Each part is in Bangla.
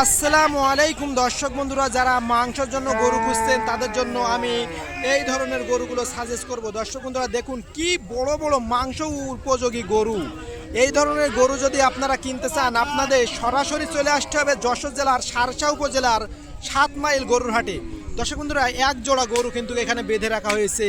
আসসালামু আলাইকুম দর্শক বন্ধুরা, যারা মাংসের জন্য গরু খুঁজছেন, তাদের জন্য আমি এই ধরনের গরুগুলো সাজেস্ট করব। দর্শক বন্ধুরা, দেখুন কি বড় বড় মাংস উপযোগী গরু। এই ধরনের গরু যদি আপনারা কিনতে চান, আপনাদের সরাসরি চলে আসতে হবে যশোর জেলার সারসা উপজেলার সাত মাইল গরুর হাটে। দর্শক বন্ধুরা, এক জোড়া গরু কিন্তু এখানে বেঁধে রাখা হয়েছে।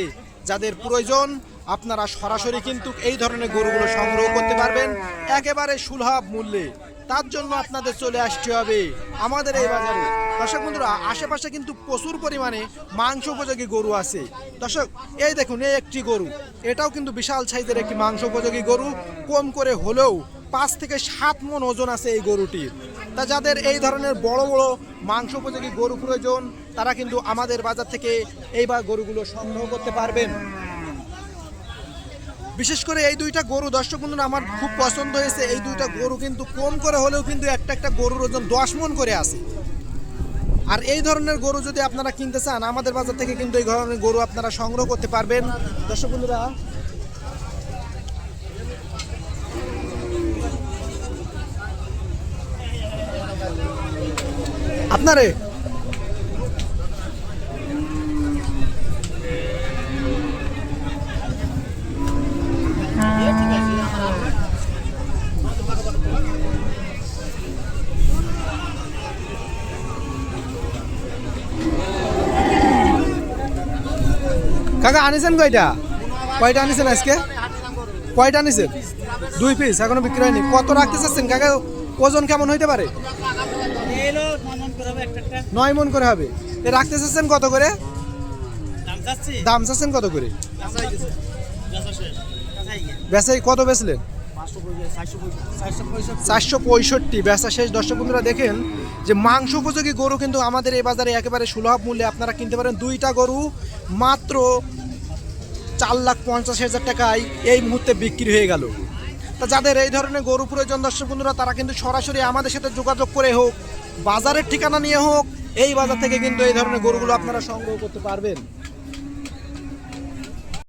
যাদের প্রয়োজন, আপনারা সরাসরি কিন্তু এই ধরনের গরুগুলো সংগ্রহ করতে পারবেন। একেবারে সুলভ মূল্যে। তার জন্য আপনাদের চলে আসতে হবে আমাদের এই বাজারে। দর্শক বন্ধুরা, আশেপাশে কিন্তু প্রচুর পরিমাণে মাংস উপযোগী গরু আছে। দর্শক, এই দেখুন, এই একটি গরু। এটাও কিন্তু বিশাল সাইজের একটি মাংস উপযোগী গরু। কম করে হলেও পাঁচ থেকে সাত মন ওজন আছে এই গরুটির। তা যাদের এই ধরনের বড় বড় মাংস উপযোগী গরু প্রয়োজন, তারা কিন্তু আমাদের বাজার থেকে এই বা গরুগুলো সংগ্রহ করতে পারবেন। বিশেষ করে এই দুইটা গরু, দর্শক বন্ধুরা, আমার খুব পছন্দ হয়েছে। এই দুইটা গরু কিন্তু কম করে হলেও কিন্তু একটা একটা গরুর ওজন দশ মন করে আছে। আর এই ধরনের গরু যদি আপনারা কিনতে চান, আমাদের বাজার থেকে কিন্তু এই ধরনের গরু আপনারা সংগ্রহ করতে পারবেন। দর্শক বন্ধুরা, আপনারে কাকা, আনিছেন কয়টা? কয়টা আনিছেন আজকে? কয়টা আনিছেন? দুই পিস এখনও বিক্রি হয়নি। কত রাখতে চাচ্ছেন কাকা? ওজন কেমন হইতে পারে? নয় মন করে হবে। এ রাখতে চাচ্ছেন কত করে? দাম চাচ্ছেন কত করে? বেসাই কত বেচলেন? চারশো পঁয়ষট্টি। বেচা শেষ। দর্শক বন্ধুরা, দেখেন যে মাংস উপযোগী গরু কিন্তু আমাদের এই বাজারে একেবারে সুলভ মূল্যে আপনারা কিনতে পারেন। দুইটা গরু মাত্র চার লাখ পঞ্চাশ হাজার টাকায় এই মুহূর্তে বিক্রি হয়ে গেল। তা যাদের এই ধরনের গরু প্রয়োজন, দর্শক বন্ধুরা, তারা কিন্তু সরাসরি আমাদের সাথে যোগাযোগ করে হোক, বাজারের ঠিকানা নিয়ে হোক, এই বাজার থেকে কিন্তু এই ধরনের গরুগুলো আপনারা সংগ্রহ করতে পারবেন।